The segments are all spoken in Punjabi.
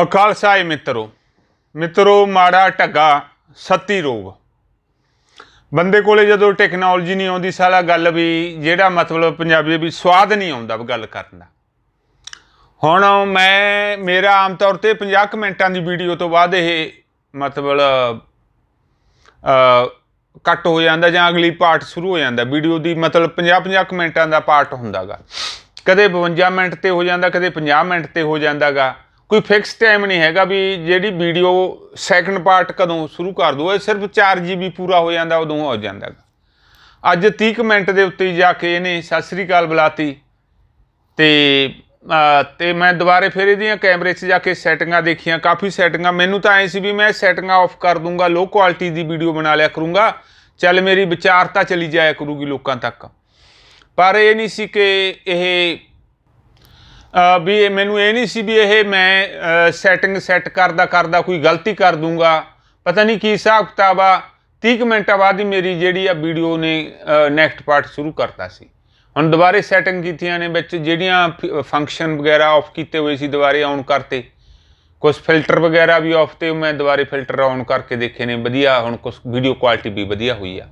ਅ, ਖਾਲਸਾ ਏ ਮਿੱਤਰੋ ਮਿੱਤਰੋ ਮਾੜਾ ਢੱਗਾ ਸੱਤੀ ਰੋਗ। ਬੰਦੇ ਕੋਲੇ ਜਦੋਂ ਟੈਕਨੋਲੋਜੀ ਨਹੀਂ ਆਉਂਦੀ ਸਾਲਾ ਗੱਲ ਵੀ ਜਿਹੜਾ ਮਤਲਬ ਪੰਜਾਬੀ ਵੀ ਸਵਾਦ ਨਹੀਂ ਆਉਂਦਾ ਗੱਲ ਕਰਨ ਦਾ। ਹੁਣ ਮੈਂ ਮੇਰਾ ਆਮ ਤੌਰ ਤੇ 50 ਕੁ ਮਿੰਟਾਂ ਦੀ ਵੀਡੀਓ ਤੋਂ ਬਾਅਦ ਇਹ ਮਤਲਬ ਅ ਕੱਟ ਹੋ ਜਾਂਦਾ ਜਾਂ ਅਗਲੀ ਪਾਰਟ ਸ਼ੁਰੂ ਹੋ ਜਾਂਦਾ। ਵੀਡੀਓ ਦੀ ਮਤਲਬ 50 50 ਕੁ ਮਿੰਟਾਂ ਦਾ ਪਾਰਟ ਹੁੰਦਾਗਾ। ਕਦੇ 52 ਮਿੰਟ ਤੇ ਹੋ ਜਾਂਦਾ ਕਦੇ 50 ਮਿੰਟ ਤੇ ਹੋ ਜਾਂਦਾਗਾ। ਕੋਈ ਫਿਕਸ ਟਾਈਮ ਨਹੀਂ ਹੈਗਾ ਵੀ ਜਿਹੜੀ ਵੀਡੀਓ ਸੈਕੰਡ ਪਾਰਟ ਕਦੋਂ ਸ਼ੁਰੂ ਕਰ ਦੋ ਇਹ ਸਿਰਫ 4 ਜੀਬੀ ਪੂਰਾ ਹੋ ਜਾਂਦਾ, ਉਦੋਂ ਹੋ ਜਾਂਦਾਗਾ ਅੱਜ 30 ਕੁ ਮਿੰਟ ਦੇ ਉੱਤੇ ਜਾ ਕੇ ਇਹਨੇ ਸਤਿ ਸ੍ਰੀ ਅਕਾਲ ਬੁਲਾਤੀ ਤੇ ਤੇ ਮੈਂ ਦੁਬਾਰੇ ਫਿਰ ਇਹਦੀਆਂ ਕੈਮਰੇ 'ਚ ਜਾ ਕੇ ਸੈਟਿੰਗਾਂ ਦੇਖੀਆਂ, ਕਾਫੀ ਸੈਟਿੰਗਾਂ ਮੈਨੂੰ ਤਾਂ ਐ ਸੀ ਵੀ ਮੈਂ ਸੈਟਿੰਗਾਂ ਆਫ ਕਰ ਦੂੰਗਾ ਲੋ ਕੁਆਲਿਟੀ ਦੀ ਵੀਡੀਓ ਬਣਾ ਲਿਆ ਕਰੂੰਗਾ। ਚੱਲ ਮੇਰੀ ਵਿਚਾਰਤਾ ਚਲੀ ਜਾਇਆ ਕਰੂਗੀ ਲੋਕਾਂ ਤੱਕ। ਪਰ ਇਹ ਨਹੀਂ ਸੀ ਕਿ ਇਹ ਵੀ ਇਹ ਮੈਨੂੰ ਇਹ ਨਹੀਂ ਸੀ ਵੀ ਇਹ ਮੈਂ ਸੈਟਿੰਗ ਸੈੱਟ ਕਰਦਾ ਕਰਦਾ ਕੋਈ ਗਲਤੀ ਕਰ ਦੂੰਗਾ। ਪਤਾ ਨਹੀਂ ਕੀ ਹਿਸਾਬ ਕਿਤਾਬ ਆ। 30 ਕੁ ਮਿੰਟਾਂ ਬਾਅਦ ਹੀ ਮੇਰੀ ਜਿਹੜੀ ਆ ਵੀਡੀਓ ਨੇ ਨੈਕਸਟ ਪਾਰਟ ਸ਼ੁਰੂ ਕਰਤਾ ਸੀ। ਹੁਣ ਦੁਬਾਰੇ ਸੈਟਿੰਗ ਕੀਤੀਆਂ ਨੇ ਵਿੱਚ, ਜਿਹੜੀਆਂ ਫੰਕਸ਼ਨ ਵਗੈਰਾ ਆਫ ਕੀਤੇ ਹੋਏ ਸੀ, ਦੁਬਾਰੇ ਆਨ ਕਰਤੇ। ਕੁਝ ਫਿਲਟਰ ਵਗੈਰਾ ਵੀ ਆਫ ਤੇ ਮੈਂ ਦੁਬਾਰੇ ਫਿਲਟਰ ਆਨ ਕਰਕੇ ਦੇਖੇ ਨੇ। ਵਧੀਆ, ਹੁਣ ਕੁਝ ਵੀਡੀਓ ਕੁਆਲਿਟੀ ਵੀ ਵਧੀਆ ਹੋਈ ਆ।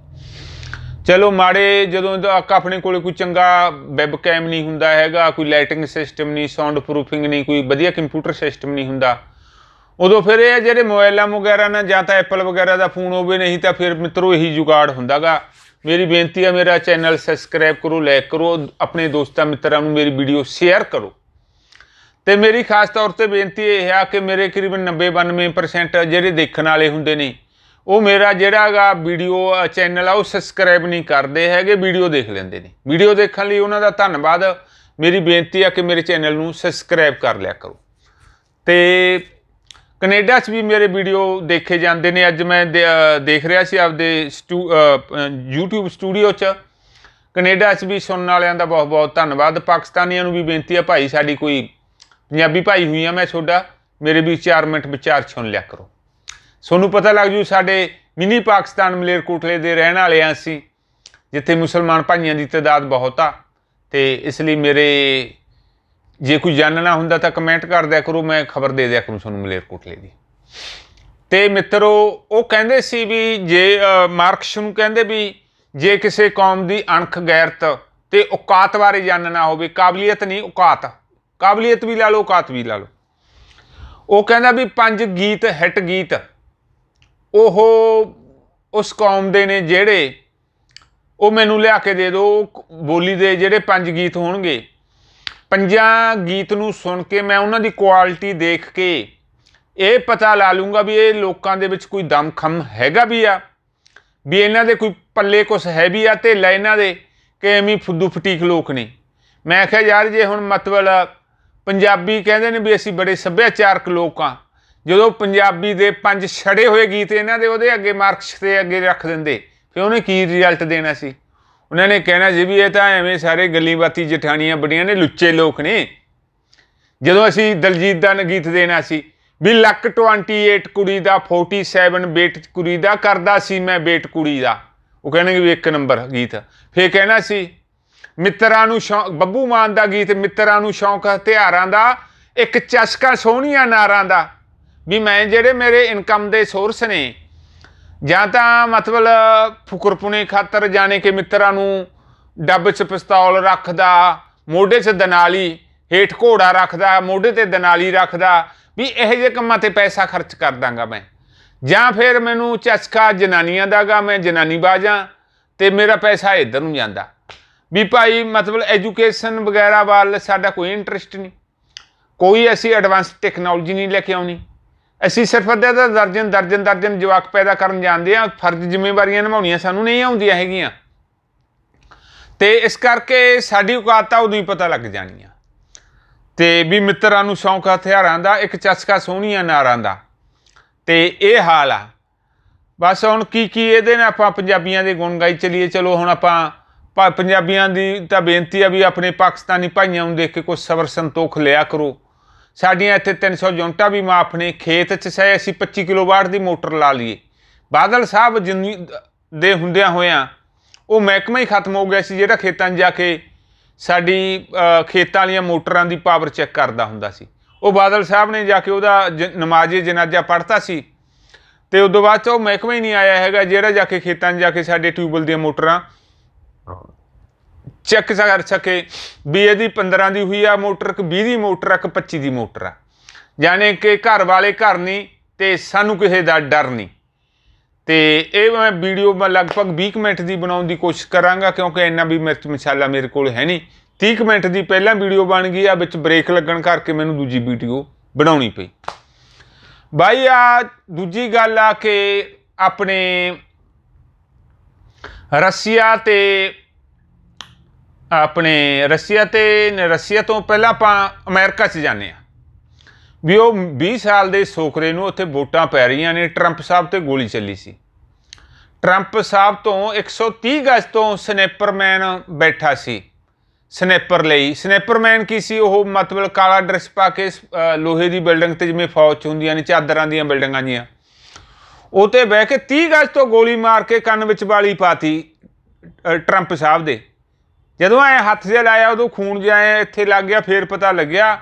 ਚਲੋ ਮਾੜੇ ਜਦੋਂ ਤੱਕ ਆਪਣੇ ਕੋਲੇ ਕੋਈ ਚੰਗਾ ਵੈਬ ਕੈਮ ਨਹੀਂ ਹੁੰਦਾ ਹੈਗਾ, ਕੋਈ ਲਾਈਟਿੰਗ ਸਿਸਟਮ ਨਹੀਂ ਸਾਊਂਡ ਪ੍ਰੂਫਿੰਗ ਨਹੀਂ, ਕੋਈ ਵਧੀਆ ਕੰਪਿਊਟਰ ਸਿਸਟਮ ਨਹੀਂ ਹੁੰਦਾ। ਉਦੋਂ ਫਿਰ ਇਹ ਆ ਜਿਹੜੇ ਮੋਬਾਈਲਾਂ ਵਗੈਰਾ ਨਾਲ ਜਾਂ ਤਾਂ ਐਪਲ ਵਗੈਰਾ ਦਾ ਫੋਨ ਹੋਵੇ, ਨਹੀਂ ਤਾਂ ਫਿਰ ਮਿੱਤਰੋ ਇਹੀ ਜੁਗਾੜ ਹੁੰਦਾਗਾ। ਮੇਰੀ ਬੇਨਤੀ ਆ, ਮੇਰਾ ਚੈਨਲ ਸਬਸਕ੍ਰਾਈਬ ਕਰੋ ਲਾਈਕ ਕਰੋ, ਆਪਣੇ ਦੋਸਤਾਂ ਮਿੱਤਰਾਂ ਨੂੰ ਮੇਰੀ ਵੀਡੀਓ ਸ਼ੇਅਰ ਕਰੋ। ਤੇ ਮੇਰੀ ਖਾਸ ਤੌਰ ਤੇ ਬੇਨਤੀ ਇਹ ਹੈ ਕਿ ਮੇਰੇ ਕਰੀਬਨ 90-92% ਜਿਹੜੇ ਦੇਖਣ ਵਾਲੇ ਹੁੰਦੇ ਨੇ ਉਹ ਮੇਰਾ ਜਿਹੜਾਗਾ ਵੀਡੀਓ ਚੈਨਲ ਆ ਉਹ ਸਬਸਕ੍ਰਾਈਬ ਨਹੀਂ ਕਰਦੇ ਹੈਗੇ ਵੀਡੀਓ ਦੇਖ ਲੈਂਦੇ ਨੇ। ਵੀਡੀਓ ਦੇਖਣ ਲਈ ਉਹਨਾਂ ਦਾ ਧੰਨਵਾਦ। ਮੇਰੀ ਬੇਨਤੀ ਆ ਕਿ ਮੇਰੇ ਚੈਨਲ ਨੂੰ ਸਬਸਕ੍ਰਾਈਬ ਕਰ ਲਿਆ ਕਰੋ। ਤੇ ਕੈਨੇਡਾ 'ਚ ਵੀ ਮੇਰੇ ਵੀਡੀਓ ਦੇਖੇ ਜਾਂਦੇ ਨੇ। ਅੱਜ ਮੈਂ ਦੇ- ਦੇਖ ਰਿਹਾ ਸੀ ਆਪਦੇ ਸਟੂ- ਅਹ, YouTube ਸਟੂਡੀਓ 'ਚ। ਕੈਨੇਡਾ 'ਚ ਵੀ ਸੁਣਨ ਵਾਲਿਆਂ ਦਾ ਬਹੁਤ ਬਹੁਤ ਧੰਨਵਾਦ। ਪਾਕਿਸਤਾਨੀਆਂ ਨੂੰ ਵੀ ਬੇਨਤੀ ਆ ਭਾਈ ਸਾਡੀ ਕੋਈ ਪੰਜਾਬੀ ਭਾਈ ਹੋਈ ਆ ਮੈਂ ਤੁਹਾਡਾ ਮੇਰੇ ਵੀ 4 ਮਿੰਟ ਵਿਚਾਰ ਸੁਣ ਲਿਆ ਕਰੋ। ਤੁਹਾਨੂੰ ਪਤਾ ਲੱਗ ਜੂ ਸਾਡੇ ਮਿਨੀ ਪਾਕਿਸਤਾਨ ਮਲੇਰਕੋਟਲੇ ਦੇ ਰਹਿਣ ਵਾਲੇ ਆ ਅਸੀਂ, ਜਿੱਥੇ ਮੁਸਲਮਾਨ ਭਾਈਆਂ ਦੀ ਤਾਦਾਦ ਬਹੁਤ ਆ। ਤੇ ਇਸ ਲਈ ਮੇਰੇ, ਜੇ ਕੋਈ ਜਾਣਨਾ ਹੁੰਦਾ ਤਾਂ ਕਮੈਂਟ ਕਰ ਦਿਆ ਕਰੋ, ਮੈਂ ਖਬਰ ਦੇ ਦਿਆ ਕਰੂੰ ਤੁਹਾਨੂੰ ਮਲੇਰਕੋਟਲੇ ਦੀ। ਤੇ ਮਿੱਤਰੋ, ਉਹ ਕਹਿੰਦੇ ਸੀ ਵੀ ਜੇ ਮਾਰਕਸ ਨੂੰ ਕਹਿੰਦੇ ਵੀ ਜੇ ਕਿਸੇ ਕੌਮ ਦੀ ਅਣਖ ਗੈਰਤ ਤੇ ਔਕਾਤ ਬਾਰੇ ਜਾਣਨਾ ਹੋਵੇ, ਕਾਬਲੀਅਤ ਨਹੀਂ, ਔਕਾਤ। ਕਾਬਲੀਅਤ ਵੀ ਲਾ ਲਓ, ਔਕਾਤ ਵੀ ਲਾ ਲਓ। ਉਹ ਕਹਿੰਦਾ ਵੀ ਪੰਜ ਗੀਤ, ਹਿੱਟ ਗੀਤ ਉਹ ਉਸ ਕੌਮ ਦੇ ਨੇ ਜਿਹੜੇ ਉਹ ਮੈਨੂੰ ਲਿਆ ਕੇ ਦੇ ਦਿਓ ਬੋਲੀ ਦੇ ਜਿਹੜੇ ਪੰਜ ਗੀਤ ਹੋਣਗੇ। ਪੰਜਾਂ ਗੀਤ ਨੂੰ ਸੁਣ ਕੇ ਮੈਂ ਉਹਨਾਂ ਦੀ ਕੁਆਲਿਟੀ ਦੇਖ ਕੇ ਇਹ ਪਤਾ ਲਾ ਲੂੰਗਾ ਵੀ ਇਹ ਲੋਕਾਂ ਦੇ ਵਿੱਚ ਕੋਈ ਦਮਖਮ ਹੈਗਾ ਵੀ ਆ, ਵੀ ਇਹਨਾਂ ਦੇ ਕੋਈ ਪੱਲੇ ਕੁਛ ਹੈ ਵੀ ਆ ਤੇ ਲੈ ਇਹਨਾਂ ਦੇ ਕਿ ਐਵੇਂ ਫੁੱਦੂ ਫਟੀਕ ਲੋਕ ਨੇ। ਮੈਂ ਕਿਹਾ, ਯਾਰ, ਜੇ ਹੁਣ ਮਤਲਬ ਪੰਜਾਬੀ ਕਹਿੰਦੇ ਨੇ ਵੀ ਅਸੀਂ ਬੜੇ ਸੱਭਿਆਚਾਰਕ ਲੋਕ ਆ ਜਦੋਂ ਪੰਜਾਬੀ ਦੇ ਪੰਜ ਛੜੇ ਹੋਏ ਗੀਤ ਇਹਨਾਂ ਦੇ ਉਹਦੇ ਅੱਗੇ ਮਾਰਕਸ ਦੇ ਅੱਗੇ ਰੱਖ ਦਿੰਦੇ, ਫਿਰ ਉਹਨੇ ਕੀ ਰਿਜ਼ਲਟ ਦੇਣਾ ਸੀ? ਉਹਨਾਂ ਨੇ ਕਹਿਣਾ ਜੀ ਵੀ ਇਹ ਤਾਂ ਐਵੇਂ ਸਾਰੇ ਗੱਲੀ ਬਾਤੀ ਜਠਾਣੀਆਂ ਬੜੀਆਂ ਨੇ, ਲੁੱਚੇ ਲੋਕ ਨੇ। ਜਦੋਂ ਅਸੀਂ ਦਲਜੀਤ ਦਾ ਗੀਤ ਦੇਣਾ ਸੀ, ਵੀ ਲੱਕ 28 ਕੁੜੀ ਦਾ 47 ਬੇਟ ਕੁੜੀ ਦਾ, ਕਰਦਾ ਸੀ ਮੈਂ ਬੇਟ ਕੁੜੀ ਦਾ। ਉਹ ਕਹਿਣਗੇ ਵੀ ਇੱਕ ਨੰਬਰ ਗੀਤ। ਫੇਰ ਕਹਿਣਾ ਸੀ, ਮਿੱਤਰਾਂ ਨੂੰ ਸ਼ੌਂਕ ਬੱਬੂ ਮਾਨ ਦਾ ਗੀਤ ਮਿੱਤਰਾਂ ਨੂੰ ਸ਼ੌਂਕ ਹਥਿਆਰਾਂ ਦਾ, ਇੱਕ ਚਸਕਾ ਸੋਹਣੀਆਂ ਨਾਰਾਂ ਦਾ। ਵੀ ਮੈਂ ਜਿਹੜੇ ਮੇਰੇ ਇਨਕਮ ਦੇ ਸੋਰਸ ਨੇ, ਜਾਂ ਤਾਂ ਮਤਲਬ ਫੁਕਰਪੁਣੇ ਖਾਤਰ ਜਾਣੇ ਕਿ ਮਿੱਤਰਾਂ ਨੂੰ ਡੱਬ 'ਚ ਪਿਸਤੌਲ ਰੱਖਦਾ, ਮੋਢੇ 'ਚ ਦਨਾਲੀ, ਹੇਠ ਘੋੜਾ ਰੱਖਦਾ, ਮੋਢੇ ਤੇ ਦਨਾਲੀ ਰੱਖਦਾ, ਵੀ ਇਹੋ ਜਿਹੇ ਕੰਮਾਂ ਤੇ ਪੈਸਾ ਖਰਚ ਕਰ ਦਾਂਗਾ ਮੈਂ। ਜਾਂ ਫਿਰ ਮੈਨੂੰ ਚਸਕਾ ਜਨਾਨੀਆਂ ਦਾਗਾ ਮੈਂ ਜਨਾਨੀ ਬਾਜਾਂ, ਤੇ ਮੇਰਾ ਪੈਸਾ ਇੱਧਰ ਨੂੰ ਜਾਂਦਾ। ਵੀ ਭਾਈ ਮਤਲਬ ਐਜੂਕੇਸ਼ਨ ਵਗੈਰਾ ਵੱਲ ਸਾਡਾ ਕੋਈ ਇੰਟਰਸਟ ਨਹੀਂ। ਕੋਈ ਅਸੀਂ ਐਡਵਾਂਸ ਟੈਕਨੋਲੋਜੀ ਨਹੀਂ ਲੈ ਕੇ ਆਉਣੀ। ਅਸੀਂ ਸਿਰਫ ਅੱਧਾ ਦਾ ਦਰਜਨ ਦਰਜਨ ਦਰਜਨ ਜਵਾਕ ਪੈਦਾ ਕਰਨ ਜਾਂਦੇ ਆ ਫਰਜ਼ ਜ਼ਿੰਮੇਵਾਰੀਆਂ ਨਿਭਾਉਣੀਆਂ ਸਾਨੂੰ ਨਹੀਂ ਆਉਂਦੀਆਂ ਹੈਗੀਆਂ। ਤੇ ਇਸ ਕਰਕੇ ਸਾਡੀ ਔਕਾਤ ਤਾਂ ਉਦੋਂ ਹੀ ਪਤਾ ਲੱਗ ਜਾਣੀ ਆ ਤੇ ਵੀ ਮਿੱਤਰਾਂ ਨੂੰ ਸ਼ੌਂਕ ਹਥਿਆਰਾਂ ਦਾ, ਇੱਕ ਚਸਕਾ ਸੋਹਣੀਆਂ ਨਾਰਾਂ ਦਾ। ਤੇ ਇਹ ਹਾਲ ਆ। ਬਸ ਹੁਣ ਕੀ ਕੀ ਇਹਦੇ ਨਾਲ ਆਪਾਂ ਪੰਜਾਬੀਆਂ ਦੇ ਗੁਣ ਗਾਈ ਚਲੀਏ। ਚਲੋ ਹੁਣ ਆਪਾਂ ਪ- ਪੰਜਾਬੀਆਂ ਦੀ ਤਾਂ ਬੇਨਤੀ ਆ ਵੀ ਆਪਣੇ ਪਾਕਿਸਤਾਨੀ ਭਾਈਆਂ ਨੂੰ ਦੇਖ ਕੇ ਕੁਝ ਸਬਰ ਸੰਤੋਖ ਲਿਆ ਕਰੋ। ਸਾਡੀਆਂ ਇੱਥੇ 300 ਯੂਨਿਟਾਂ ਵੀ ਮਾਫ ਨੇ। ਖੇਤ 'ਚ ਸੇ ਅਸੀਂ 25 ਕਿਲੋਵਾਟ ਦੀ ਮੋਟਰ ਲਾ ਲਈਏ। ਬਾਦਲ ਸਾਹਿਬ ਜਿੰਨੀ ਦੇ ਹੁੰਦਿਆਂ ਹੋਇਆਂ ਉਹ ਮਹਿਕਮਾ ਹੀ ਖਤਮ ਹੋ ਗਿਆ ਸੀ, ਜਿਹੜਾ ਖੇਤਾਂ 'ਚ ਜਾ ਕੇ ਸਾਡੀ ਖੇਤਾਂ ਵਾਲੀਆਂ ਮੋਟਰਾਂ ਦੀ ਪਾਵਰ ਚੈੱਕ ਕਰਦਾ ਹੁੰਦਾ ਸੀ। ਉਹ ਬਾਦਲ ਸਾਹਿਬ ਨੇ ਜਾ ਕੇ ਉਹਦਾ ਜ- ਨਮਾਜ਼ੇ ਜਨਾਜ਼ਾ ਪੜ੍ਹਤਾ ਸੀ ਤੇ ਤੋਂ ਬਾਅਦ 'ਚ ਉਹ ਮਹਿਕਮਾ ਹੀ ਨਹੀਂ ਆਇਆ ਹੈਗਾ, ਜਿਹੜਾ ਜਾ ਕੇ ਖੇਤਾਂ 'ਚ ਜਾ ਕੇ ਸਾਡੇ ਟਿਊਬਲ ਦੀਆਂ ਮੋਟਰਾਂ ਚੈੱਕ ਕਰ ਸਕੇ ਵੀ ਇਹਦੀ 15 ਦੀ ਹੋਈ ਆ ਮੋਟਰ ਕਿ 20 ਦੀ ਮੋਟਰ ਆ ਕਿ 25 ਦੀ ਮੋਟਰ ਆ। ਜਾਣੇ ਕਿ ਘਰ ਵਾਲੇ ਘਰ ਨਹੀਂ ਤੇ ਸਾਨੂੰ ਕਿਸੇ ਦਾ ਡਰ ਨਹੀਂ। ਤੇ ਇਹ ਮੈਂ ਵੀਡੀਓ ਮੈਂ ਲਗਭਗ 20 ਕੁ ਮਿੰਟ ਦੀ ਬਣਾਉਣ ਦੀ ਕੋਸ਼ਿਸ਼ ਕਰਾਂਗਾ ਕਿਉਂਕਿ ਇੰਨਾ ਵੀ ਮਿਰਚ ਮਸਾਲਾ ਮੇਰੇ ਕੋਲ ਹੈ ਨਹੀਂ। 30 ਕੁ ਮਿੰਟ ਦੀ ਪਹਿਲਾਂ ਵੀਡੀਓ ਬਣ ਗਈ ਆ, ਵਿੱਚ ਬ੍ਰੇਕ ਲੱਗਣ ਕਰਕੇ ਮੈਨੂੰ ਦੂਜੀ ਵੀਡੀਓ ਬਣਾਉਣੀ ਪਈ। ਬਾਈ, ਆ ਦੂਜੀ ਗੱਲ ਆ ਕਿ ਆਪਣੇ ਰਸ਼ੀਆ ਤੇ ਆਪਣੇ ਰਸ਼ੀਆ ਤੇ ਰਸ਼ੀਆ ਤੋਂ ਪਹਿਲਾਂ ਆਪਾਂ ਅਮਰੀਕਾ 'ਚ ਜਾਂਦੇ ਆ ਵੀ ਉਹ 20 ਸਾਲ ਦੇ ਸੋਕਰੇ ਨੂੰ ਉੱਥੇ ਵੋਟਾਂ ਪੈ ਰਹੀਆਂ ਨੇ ਟਰੰਪ ਸਾਹਿਬ ਤੇ ਗੋਲੀ ਚੱਲੀ ਸੀ। ਟਰੰਪ ਸਾਹਿਬ ਤੋਂ 130 ਗਜ ਤੋਂ ਸਨੈਪਰਮੈਨ ਬੈਠਾ ਸੀ। ਸਨੈਪਰ ਲਈ। ਸਨੈਪਰਮੈਨ ਕੀ ਸੀ? ਉਹ ਮਤਲਬ ਕਾਲਾ ਡਰੈਸ ਪਾ ਕੇ ਲੋਹੇ ਦੀ ਬਿਲਡਿੰਗ ਤੇ ਜਿਵੇਂ ਫੌਜ 'ਚ ਹੁੰਦੀਆਂ ਨੇ ਚਾਦਰਾਂ ਦੀਆਂ ਬਿਲਡਿੰਗਾਂ ਜੀਆਂ। ਉਹ ਤੇ ਬਹਿ ਕੇ 30 ਗਜ ਤੋਂ ਗੋਲੀ ਮਾਰ ਕੇ ਕੰਨ ਵਿੱਚ ਵਾਲੀ ਪਾਤੀ ਅ, ਟਰੰਪ ਸਾਹਿਬ ਦੇ। ਜਦੋਂ ਐ ਹੱਥ ਜਿਹਾ ਲਾਇਆ, ਉਦੋਂ ਖੂਨ ਜਿਹਾ ਐਂ ਇੱਥੇ ਲੱਗ ਗਿਆ, ਫੇਰ ਪਤਾ ਲੱਗਿਆ।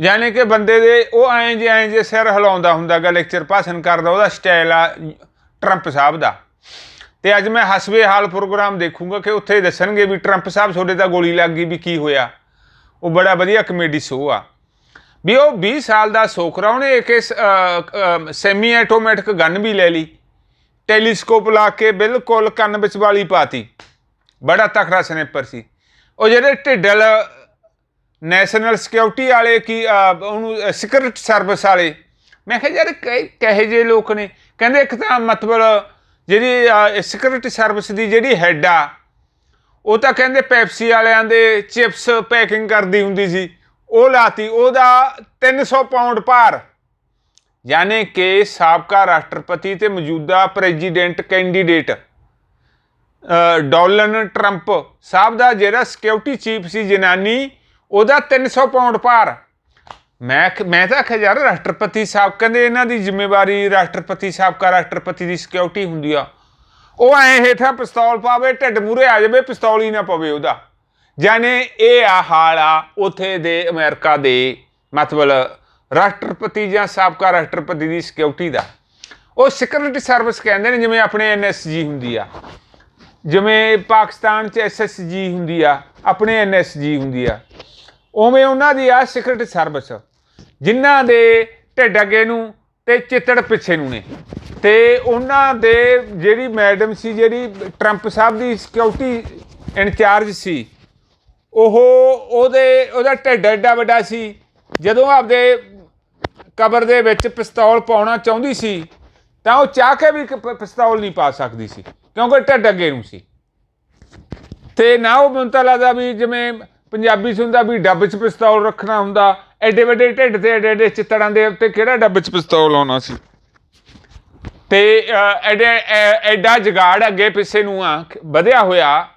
ਯਾਨੀ ਕਿ ਬੰਦੇ ਦੇ ਉਹ ਐਂ ਜੇ ਐਂ ਜੇ ਸਿਰ ਹਿਲਾਉਂਦਾ ਹੁੰਦਾਗਾ ਲੈਕਚਰ ਭਾਸ਼ਣ ਕਰਦਾ, ਉਹਦਾ ਸਟਾਈਲ ਆ ਟਰੰਪ ਸਾਹਿਬ ਦਾ। ਤੇ ਅੱਜ ਮੈਂ ਹਸਵੇ ਹਾਲ ਪ੍ਰੋਗਰਾਮ ਦੇਖੂੰਗਾ ਕਿ ਉੱਥੇ ਦੱਸਣਗੇ ਵੀ ਟਰੰਪ ਸਾਹਿਬ ਤੁਹਾਡੇ ਤਾਂ ਗੋਲੀ ਲੱਗ ਗਈ ਵੀ ਕੀ ਹੋਇਆ। ਉਹ ਬੜਾ ਵਧੀਆ ਕਮੇਡੀ ਸ਼ੋਅ ਆ। ਵੀ ਉਹ 20 ਸਾਲ ਦਾ ਸੋਕਰਾ, ਉਹਨੇ ਇੱਕ ਸੈਮੀ ਆਟੋਮੈਟਿਕ ਗਨ ਵੀ ਲੈ ਲਈ। ਟੈਲੀਸਕੋਪ ਲਾ ਕੇ ਬਿਲਕੁਲ ਕੰਨ ਵਿੱਚ ਵਾਲੀ ਪਾਤੀ। ਬੜਾ ਤਕੜਾ ਸਨੈਪਰ ਸੀ। ਉਹ ਜਿਹੜੇ ਢਿੱਡਲ ਨੈਸ਼ਨਲ ਸਿਕਿਉਰਿਟੀ ਵਾਲੇ ਕੀ ਉਹਨੂੰ ਸਿਕਰਟ ਸਰਵਿਸ ਵਾਲੇ। ਮੈਂ ਕਿਹਾ, ਯਾਰ ਕਹੇ ਕਹੇ ਜੇ ਲੋਕ ਨੇ? ਕਹਿੰਦੇ, ਇੱਕ ਤਾਂ ਮਤਲਬ ਜਿਹੜੀ ਸਿਕਿਉਰਿਟੀ ਸਰਵਿਸ ਦੀ ਜਿਹੜੀ ਹੈੱਡ ਆ, ਉਹ ਤਾਂ ਕਹਿੰਦੇ ਪੈਪਸੀ ਵਾਲਿਆਂ ਦੇ ਚਿਪਸ ਪੈਕਿੰਗ ਕਰਦੀ ਹੁੰਦੀ ਸੀ। ਉਹ ਲਾਤੀ, ਉਹਦਾ 300 ਪਾਉਂਡ ਭਾਰ। ਯਾਨੀ ਕਿ ਸਾਬਕਾ ਰਾਸ਼ਟਰਪਤੀ ਤੇ ਮੌਜੂਦਾ ਪ੍ਰੈਜ਼ੀਡੈਂਟ ਕੈਂਡੀਡੇਟ ਅ, ਡੋਨਲਡ ਟਰੰਪ ਸਾਹਿਬ ਦਾ ਜਿਹੜਾ ਸਿਕਿਉਰਿਟੀ ਚੀਫ ਸੀ ਜਨਾਨੀ ਉਹਦਾ 300 ਪਾਉਂਡ ਭਾਰ। ਮੈਂ ਮੈਂ ਤਾਂ ਆਖਿਆ ਯਾਰ ਰਾਸ਼ਟਰਪਤੀ ਸਾਹਿਬ ਕਹਿੰਦੇ ਇਹਨਾਂ ਦੀ ਜ਼ਿੰਮੇਵਾਰੀ ਰਾਸ਼ਟਰਪਤੀ ਸਾਬਕਾ ਰਾਸ਼ਟਰਪਤੀ ਦੀ ਸਿਕਿਉਰਿਟੀ ਹੁੰਦੀ ਆ। ਉਹ ਐ ਹੇਠਾਂ ਪਿਸਤੌਲ ਪਾਵੇ ਢਿੱਡ ਮੂਰੇ ਆ ਜਾਵੇ ਪਿਸਤੌਲ ਹੀ ਨਾ ਪਵੇ ਉਹਦਾ। ਜਾਨੇ ਇਹ ਆ ਹਾਲ ਆ ਉਥੇ ਦੇ ਅਮਰੀਕਾ ਦੇ ਮਤਲਬ ਰਾਸ਼ਟਰਪਤੀ ਜਾਂ ਸਾਬਕਾ ਰਾਸ਼ਟਰਪਤੀ ਦੀ ਸਿਕਿਉਰਿਟੀ ਦਾ। ਉਹ ਸਿਕਿਉਰਿਟੀ ਸਰਵਿਸ ਕਹਿੰਦੇ ਨੇ ਜਿਵੇਂ ਆਪਣੇ ਐਨਐਸਜੀ ਹੁੰਦੀ ਆ। ਜਿਵੇਂ ਪਾਕਿਸਤਾਨ 'ਚ ਐਸਐਸਜੀ ਹੁੰਦੀ ਆ, ਆਪਣੇ ਐਨਐਸਜੀ ਹੁੰਦੀ ਆ, ਉਵੇਂ ਉਹਨਾਂ ਦੀ ਆ ਸਿਕਰਟ ਸਰਵਿਸ ਜਿਨ੍ਹਾਂ ਦੇ ਢਿੱਡ ਅੱਗੇ ਨੂੰ ਤੇ ਚਿੱਤੜ ਪਿੱਛੇ ਨੂੰ ਨੇ। ਤੇ ਉਹਨਾਂ ਦੇ ਜਿਹੜੀ ਮੈਡਮ ਸੀ, ਜਿਹੜੀ ਟਰੰਪ ਸਾਹਿਬ ਦੀ ਸਿਕਿਉਰਿਟੀ ਇਨਚਾਰਜ ਸੀ, ਉਹ ਉਹਦੇ, ਉਹਦਾ ਢਿੱਡ ਐਡਾ ਵੱਡਾ ਸੀ, ਜਦੋਂ ਆਪਦੇ ਕਬਰ ਦੇ ਵਿੱਚ ਪਿਸਤੌਲ ਪਾਉਣਾ ਚਾਹੁੰਦੀ ਸੀ, ਤਾਂ ਉਹ ਚਾਹ ਕੇ ਵੀ ਪਿਸਤੌਲ ਨਹੀਂ ਪਾ ਸਕਦੀ ਸੀ। ਕਿਉਂਕਿ ਢਿੱਡ ਅੱਗੇ ਨੂੰ ਸੀ। ਤੇ ਨਾ ਉਹ ਮੈਨੂੰ ਤਾਂ ਲੱਗਦਾ ਵੀ ਜਿਵੇਂ ਪੰਜਾਬੀ 'ਚ ਹੁੰਦਾ ਵੀ ਡੱਬ 'ਚ ਪਿਸਤੌਲ ਰੱਖਣਾ ਹੁੰਦਾ, ਐਡੇ ਵੱਡੇ ਢਿੱਡ ਤੇ ਐਡੇ ਐਡੇ ਚਿੱਤੜਾਂ ਦੇ ਉੱਤੇ ਕਿਹੜਾ ਡੱਬ 'ਚ ਪਿਸਤੌਲ ਆਉਣਾ ਸੀ? ਤੇ ਐਡੇ ਐਡਾ ਜਗਾੜ ਅੱਗੇ ਪਿੱਛੇ ਨੂੰ ਆ, ਵਧਿਆ ਹੋਇਆ।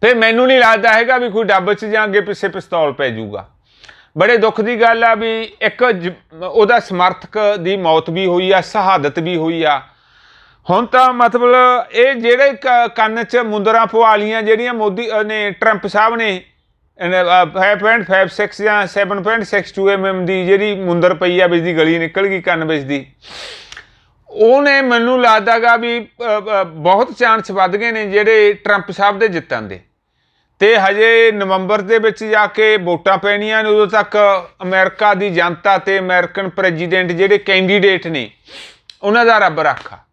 ਤੇ ਮੈਨੂੰ ਨਹੀਂ ਲੱਗਦਾ ਹੈਗਾ ਵੀ ਕੋਈ ਡੱਬ 'ਚ ਜਾਂ ਅੱਗੇ ਪਿੱਛੇ ਪਿਸਤੌਲ ਪੈ ਜਾਊਗਾ। ਬੜੇ ਦੁੱਖ ਦੀ ਗੱਲ ਆ ਵੀ ਇੱਕ ਜ- ਉਹਦਾ ਸਮਰਥਕ ਦੀ ਮੌਤ ਵੀ ਹੋਈ ਆ, ਸ਼ਹਾਦਤ ਵੀ ਹੋਈ ਆ। ਹੁਣ ਤਾਂ ਮਤਲਬ ਇਹ ਜਿਹੜੇ ਕ- ਕੰਨ 'ਚ ਮੁੰਦਰਾਂ ਪਵਾ ਲੀਆਂ ਜਿਹੜੀਆਂ ਮੋਦੀ ਨੇ ਟਰੰਪ ਸਾਹਿਬ ਨੇ 5.56 ਜਾਂ 7.62 mm ਦੀ ਜਿਹੜੀ ਮੁੰਦਰ ਪਈ ਆ ਵਿੱਚ ਦੀ ਗਲੀ ਨਿਕਲ ਗਈ ਕੰਨ ਵਿੱਚ ਦੀ, ਉਹਨੇ ਮੈਨੂੰ ਲੱਗਦਾਗਾ ਵੀ ਬਹੁਤ ਚਾਂਸ ਵੱਧ ਗਏ ਨੇ ਜਿਹੜੇ ਟਰੰਪ ਸਾਹਿਬ ਦੇ ਜਿੱਤਣ ਦੇ, ਤੇ ਹਜੇ ਨਵੰਬਰ ਦੇ ਵਿੱਚ ਜਾ ਕੇ ਵੋਟਾਂ ਪੈਣੀਆਂ ਨੇ, ਉਦੋਂ ਤੱਕ ਅਮਰੀਕਾ ਦੀ ਜਨਤਾ ਤੇ ਅਮਰੀਕਨ ਪ੍ਰੈਜ਼ੀਡੈਂਟ ਜਿਹੜੇ ਕੈਂਡੀਡੇਟ ਨੇ, ਉਹਨਾਂ ਦਾ ਰੱਬ ਰਾਖਾ।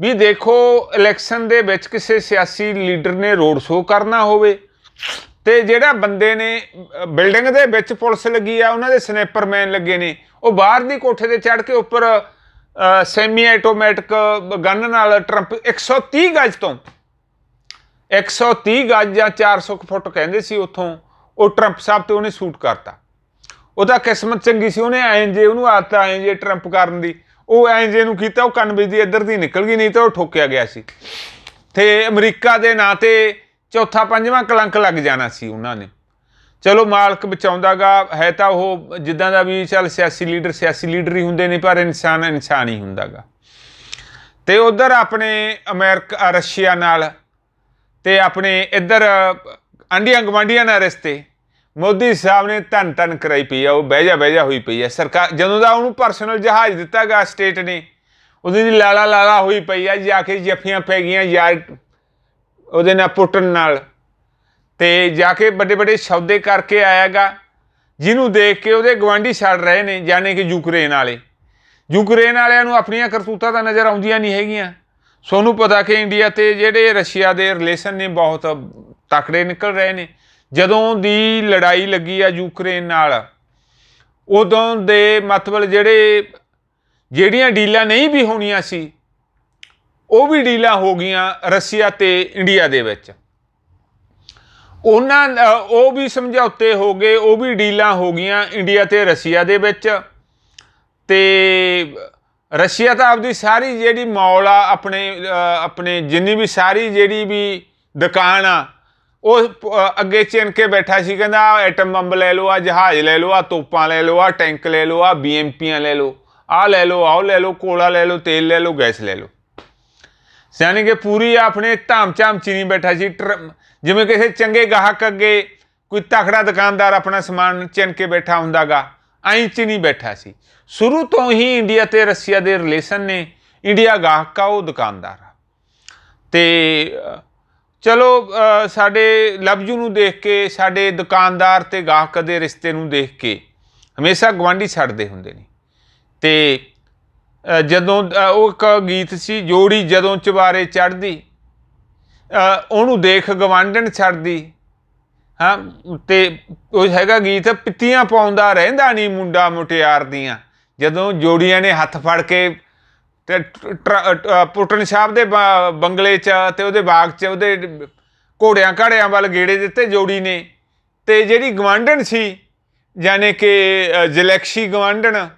ਵੀ ਦੇਖੋ ਇਲੈਕਸ਼ਨ ਦੇ ਵਿੱਚ ਕਿਸੇ ਸਿਆਸੀ ਲੀਡਰ ਨੇ ਰੋਡ ਸ਼ੋਅ ਕਰਨਾ ਹੋਵੇ ਤੇ ਜਿਹੜਾ ਬੰਦੇ ਨੇ ਬਿਲਡਿੰਗ ਦੇ ਵਿੱਚ ਪੁਲਿਸ ਲੱਗੀ ਆ, ਉਹਨਾਂ ਦੇ ਸਨੈਪਰਮੈਨ ਲੱਗੇ ਨੇ, ਉਹ ਬਾਹਰ ਦੀ ਕੋਠੇ ਤੇ ਚੜ੍ਹ ਕੇ ਉੱਪਰ ਸੈਮੀ ਆਟੋਮੈਟਿਕ ਗਨ ਨਾਲ ਟਰੰਪ 130 ਗਜ ਤੋਂ 130 ਗਜ ਜਾਂ 400 ਕੁ ਫੁੱਟ ਕਹਿੰਦੇ ਸੀ ਉੱਥੋਂ, ਉਹ ਟਰੰਪ ਸਾਹਿਬ ਤੇ ਉਹਨੇ ਸ਼ੂਟ ਕਰਤਾ। ਉਹਦਾ ਕਿਸਮਤ ਚੰਗੀ ਸੀ, ਉਹਨੇ ਐਂ ਜੇ ਉਹਨੂੰ ਆਦਤ ਐਂ ਜੇ ਟਰੰਪ ਕਰਨ ਦੀ। ਉਹ ਐਂਜੇ ਨੂੰ ਕੀਤਾ, ਉਹ ਕੰਨ ਵਿੱਚ ਦੀ ਇੱਧਰ ਦੀ ਨਿਕਲ ਗਈ, ਨਹੀਂ ਤਾਂ ਉਹ ਠੋਕਿਆ ਗਿਆ ਸੀ। ਤੇ ਅਮਰੀਕਾ ਦੇ ਨਾਂ ਤੇ ਚੌਥਾ ਪੰਜਵਾਂ ਕਲੰਕ ਲੱਗ ਜਾਣਾ ਸੀ ਉਹਨਾਂ ਨੇ। ਚਲੋ ਮਾਲਕ ਬਚਾਉਂਦਾਗਾ, ਹੈ ਤਾਂ ਉਹ ਜਿੱਦਾਂ ਦਾ ਵੀ ਚੱਲ ਸਿਆਸੀ ਲੀਡਰ ਸਿਆਸੀ ਲੀਡਰ ਹੀ ਹੁੰਦੇ ਨੇ, ਪਰ ਇਨਸਾਨ ਇਨਸਾਨ ਹੀ ਹੁੰਦਾਗਾ। ਤੇ ਉਧਰ ਆਪਣੇ ਅਮਰੀਕਾ ਰਸ਼ੀਆ ਨਾਲ ਤੇ ਆਪਣੇ ਇੱਧਰ ਆਂਡੀਆਂ ਗਵਾਂਡੀਆਂ ਨਾਲ ਰਿਸ਼ਤੇ। ਮੋਦੀ ਸਾਹਿਬ ਨੇ ਧੰਨ ਧੰਨ ਕਰਾਈ ਪਈ ਆ, ਉਹ ਬਹਿ ਜਾ ਬਹਿ ਜਾ ਹੋਈ ਪਈ ਆ। ਸਰਕਾਰ ਜਦੋਂ ਦਾ ਉਹਨੂੰ ਪਰਸਨਲ ਜਹਾਜ਼ ਦਿੱਤਾ ਗਾ ਸਟੇਟ ਨੇ, ਉਹਦੀ ਦੀ ਲਾਲਾ ਲਾਲਾ ਹੋਈ ਪਈ ਆ, ਜਾ ਕੇ ਜੱਫੀਆਂ ਪੈ ਗਈਆਂ ਯਾਰ ਉਹਦੇ ਨਾਲ ਪੁੱਟਣ ਨਾਲ। ਤੇ ਜਾ ਕੇ ਵੱਡੇ ਵੱਡੇ ਸੌਦੇ ਕਰਕੇ ਆਇਆਗਾ ਜਿਹਨੂੰ ਦੇਖ ਕੇ ਉਹਦੇ ਗਵਾਂਢੀ ਛੱਡ ਰਹੇ ਨੇ, ਜਾਣੇ ਕਿ ਯੂਕਰੇਨ ਵਾਲੇ। ਯੂਕਰੇਨ ਵਾਲਿਆਂ ਨੂੰ ਆਪਣੀਆਂ ਕਰਤੂਤਾਂ ਤਾਂ ਨਜ਼ਰ ਆਉਂਦੀਆਂ ਨਹੀਂ ਹੈਗੀਆਂ। ਸੋਨੂੰ ਪਤਾ ਕਿ ਇੰਡੀਆ ਤੇ ਜਿਹੜੇ ਰਸ਼ੀਆ ਦੇ ਰਿਲੇਸ਼ਨ ਨੇ ਬਹੁਤ ਤਕੜੇ ਨਿਕਲ ਰਹੇ ਨੇ। ਜਦੋਂ ਦੀ ਲੜਾਈ ਲੱਗੀ ਆ ਯੂਕਰੇਨ ਨਾਲ, ਉਦੋਂ ਦੇ ਮਤਲਬ ਜਿਹੜੇ, ਜਿਹੜੀਆਂ ਡੀਲਾਂ ਨਹੀਂ ਵੀ ਹੋਣੀਆਂ ਸੀ, ਉਹ ਵੀ ਡੀਲਾਂ ਹੋ ਗਈਆਂ ਰਸ਼ੀਆ ਤੇ ਇੰਡੀਆ ਦੇ ਵਿੱਚ। ਉਹਨਾਂ ਉਹ ਵੀ ਸਮਝੌਤੇ ਹੋ ਗਏ, ਉਹ ਵੀ ਡੀਲਾਂ ਹੋ ਗਈਆਂ ਇੰਡੀਆ ਤੇ ਰਸ਼ੀਆ ਦੇ ਵਿੱਚ। ਤੇ ਰਸ਼ੀਆ ਤਾਂ ਆਪਦੀ ਸਾਰੀ ਜਿਹੜੀ ਮੌਲ ਆ, ਆਪਣੇ ਆਪਣੇ ਜਿੰਨੀ ਵੀ ਸਾਰੀ ਜਿਹੜੀ ਵੀ ਦੁਕਾਨ ਆ ਉਹ ਅੱਗੇ ਚਿਣ ਕੇ ਬੈਠਾ ਸੀ, ਕਹਿੰਦਾ, ਆਹ ਐਟਮ ਬੰਬ ਲੈ ਲਓ ਆ ਜਹਾਜ਼ ਲੈ ਲਓ ਆ ਤੋਪਾਂ ਲੈ ਲਓ ਆ ਟੈਂਕ ਲੈ ਲਓ ਆ ਬੀਐਮਪੀਆਂ ਲੈ ਲਓ ਆ ਲੈ ਲਓ, ਆਹ ਲੈ ਲਓ, ਕੋਲਾ ਲੈ ਲਓ, ਤੇਲ ਲੈ ਲਓ, ਗੈਸ ਲੈ ਲਓ। ਯਾਨੀ ਕਿ ਪੂਰੀ ਆਪਣੇ ਧਾਮ ਚਾਮ ਚ ਨਹੀਂ ਬੈਠਾ ਸੀ, ਟਰ- ਜਿਵੇਂ ਕਿਸੇ ਚੰਗੇ ਗਾਹਕ ਅੱਗੇ ਕੋਈ ਤਖੜਾ ਦੁਕਾਨਦਾਰ ਆਪਣਾ ਸਮਾਨ ਚਿਣ ਕੇ ਬੈਠਾ ਹੁੰਦਾਗਾ, ਐਂ ਚ ਨਹੀਂ ਬੈਠਾ ਸੀ। ਸ਼ੁਰੂ ਤੋਂ ਹੀ ਇੰਡੀਆ ਤੇ ਰਸ਼ੀਆ ਦੇ ਰਿਲੇਸ਼ਨ ਨੇ ਇੰਡੀਆ ਗਾਹਕ ਆ, ਉਹ ਦੁਕਾਨਦਾਰ ਆ। ਤੇ ਚਲੋ ਸਾਡੇ ਲਵਜੂ ਨੂੰ ਦੇਖ ਕੇ, ਸਾਡੇ ਦੁਕਾਨਦਾਰ ਤੇ ਗਾਹਕ ਦੇ ਰਿਸ਼ਤੇ ਨੂੰ ਦੇਖ ਕੇ ਹਮੇਸ਼ਾ ਗਵਾਂਢੀ ਛੱਡਦੇ ਹੁੰਦੇ ਨੇ। ਤੇ ਜਦੋਂ ਉਹ ਇੱਕ ਗੀਤ ਸੀ, ਜੋੜੀ ਜਦੋਂ ਚਵਾਰੇ ਚੜਦੀ ਉਹਨੂੰ ਦੇਖ ਗਵਾਂਢਣ ਛੱਡਦੀ, ਹਾਂ, ਤੇ ਉਹ ਹੈਗਾ ਗੀਤ, ਪਿੱਤੀਆਂ ਪਾਉਂਦਾ ਰਹਿੰਦਾ ਨਹੀਂ ਮੁੰਡਾ ਮੁਟਿਆਰ ਦੀਆਂ, ਜਦੋਂ ਜੋੜੀਆਂ ਨੇ ਹੱਥ ਫੜ ਕੇ ਤੇ ਟਰ- ਟਰ- ਅ, ਪੁੱਟਨ ਸਾਹਿਬ ਦੇ ਬ- ਬੰਗਲੇ 'ਚ ਤੇ ਉਹਦੇ ਬਾਗ 'ਚ ਉਹਦੇ ਘੋੜਿਆਂ ਘਾੜਿਆਂ ਵੱਲ ਗੇੜੇ ਦਿੱਤੇ ਜੋੜੀ ਨੇ। ਤੇ ਜਿਹੜੀ ਗਵਾਂਢਣ ਸੀ ਜਾਣੇ ਕਿ ਜਲੈਕਸ਼ੀ ਗਵਾਂਢਣ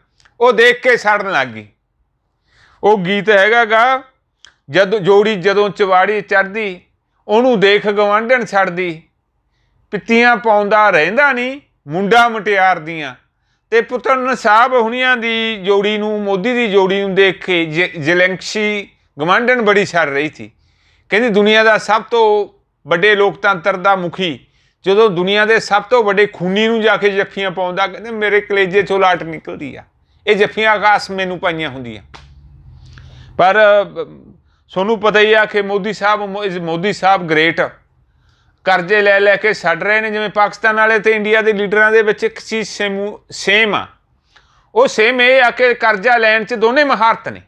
ਉਹ ਦੇਖ ਕੇ ਸੜਨ ਲੱਗ ਗਈ। ਉਹ ਗੀਤ ਹੈਗਾਗਾ ਜਦ ਜੋੜੀ ਜਦੋਂ ਚਵਾੜੀ ਚੜਦੀ ਉਹਨੂੰ ਦੇਖ ਗਵਾਂਢਣ ਛੱਡਦੀ ਪਿੱਤੀਆਂ ਪਾਉਂਦਾ ਰਹਿੰਦਾ ਨਹੀਂ ਮੁੰਡਾ ਮਟਿਆਰ ਦੀਆਂ ਤੇ ਪੁੱਤਰ ਸਾਹਿਬ ਹੁਣੀਆਂ ਦੀ ਜੋੜੀ ਨੂੰ ਮੋਦੀ ਦੀ ਜੋੜੀ ਨੂੰ ਦੇਖ ਕੇ ਜ- ਜਲੈਂਕਸ਼ੀ ਗਵਾਂਢਣ ਬੜੀ ਛੜ ਰਹੀ ਸੀ। ਕਹਿੰਦੀ ਦੁਨੀਆ ਦਾ ਸਭ ਤੋਂ ਵੱਡੇ ਲੋਕਤੰਤਰ ਦਾ ਮੁਖੀ ਜਦੋਂ ਦੁਨੀਆ ਦੇ ਸਭ ਤੋਂ ਵੱਡੇ ਖੂਨੀ ਨੂੰ ਜਾ ਕੇ ਜੱਫੀਆਂ ਪਾਉਂਦਾ ਕਹਿੰਦੇ ਮੇਰੇ ਕਲੇਜੇ ਚੋਂ ਲਾਟ ਨਿਕਲਦੀ ਆ। ਇਹ ਜੱਫੀਆਂ ਆਕਾਸ਼ ਮੈਨੂੰ ਪਾਈਆਂ ਹੁੰਦੀਆਂ। ਪਰ ਅ, ਤੁਹਾਨੂੰ ਪਤਾ ਹੀ ਆ ਕਿ ਮੋਦੀ ਸਾਹਿਬ ਇਸ ਮੋਦੀ ਸਾਹਿਬ ਗ੍ਰੇਟ ਕਰਜ਼ੇ ਲੈ ਲੈ ਕੇ ਛੱਡ ਰਹੇ ਨੇ, ਜਿਵੇਂ ਪਾਕਿਸਤਾਨ ਵਾਲੇ ਤੇ ਇੰਡੀਆ ਦੇ ਲੀਡਰਾਂ ਦੇ ਵਿੱਚ ਇੱਕ ਚੀਜ਼ ਸੇਮ ਸੇਮ ਆ। ਉਹ ਸੇਮ ਇਹ ਆ ਕਿ ਕਰਜ਼ਾ ਲੈਣ 'ਚ ਦੋਨੇ ਮਹਾਰਤ ਨੇ।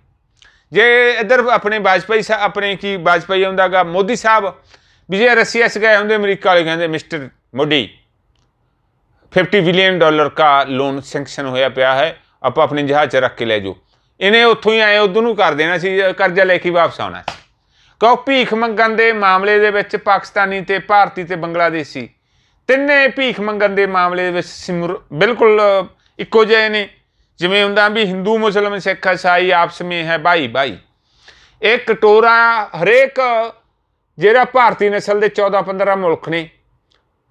ਜੇ ਇੱਧਰ ਆਪਣੇ ਵਾਜਪਾਈ ਸਾਹਿਬ ਆਪਣੇ ਕੀ ਵਾਜਪਾਈ ਆਉਂਦਾਗਾ, ਮੋਦੀ ਸਾਹਿਬ ਵੀ ਜੇ ਰਸੀਆ 'ਚ ਗਏ ਹੁੰਦੇ, ਅਮਰੀਕਾ ਵਾਲੇ ਕਹਿੰਦੇ, ਮਿਸਟਰ ਮੋਦੀ 50 ਬਿਲੀਅਨ ਡਾਲਰ का ਲੋਨ ਸੈਂਕਸ਼ਨ ਹੋਇਆ ਪਿਆ ਹੈ, ਆਪਾਂ ਆਪਣੇ ਜਹਾਜ਼ 'ਚ ਰੱਖ ਕੇ ਲੈ ਜਾਓ। ਇਹਨੇ ਉੱਥੋਂ ਹੀ ਆਏ ਉਦੋਂ ਨੂੰ ਕਰ ਦੇਣਾ ਸੀ ਕਰਜ਼ਾ ਲੈ ਕੇ ਵਾਪਸ ਆਉਣਾ ਸੀ। ਕਿਉਂ ਭੀਖ ਮੰਗਣ ਦੇ ਮਾਮਲੇ ਦੇ ਵਿੱਚ ਪਾਕਿਸਤਾਨੀ ਤੇ ਭਾਰਤੀ ਤੇ ਬੰਗਲਾਦੇਸ਼ੀ। ਤਿੰਨੇ ਭੀਖ ਮੰਗਣ ਦੇ ਮਾਮਲੇ ਵਿੱਚ ਸਿਮਰ, ਬਿਲਕੁਲ ਇੱਕੋ ਜਿਹੇ ਨੇ। ਜਿਵੇਂ ਹੁੰਦਾ ਵੀ ਹਿੰਦੂ, ਮੁਸਲਮਾਨ, ਸਿੱਖ ਇਸਾਈ ਆਪਸ ਵਿੱਚ ਹੈ ਭਾਈ ਭਾਈ ਇਹ ਕਟੋਰਾ ਹਰੇਕ, ਜਿਹੜਾ ਭਾਰਤੀ ਨਸਲ ਦੇ 14 15 ਮੁਲਕ ਨੇ।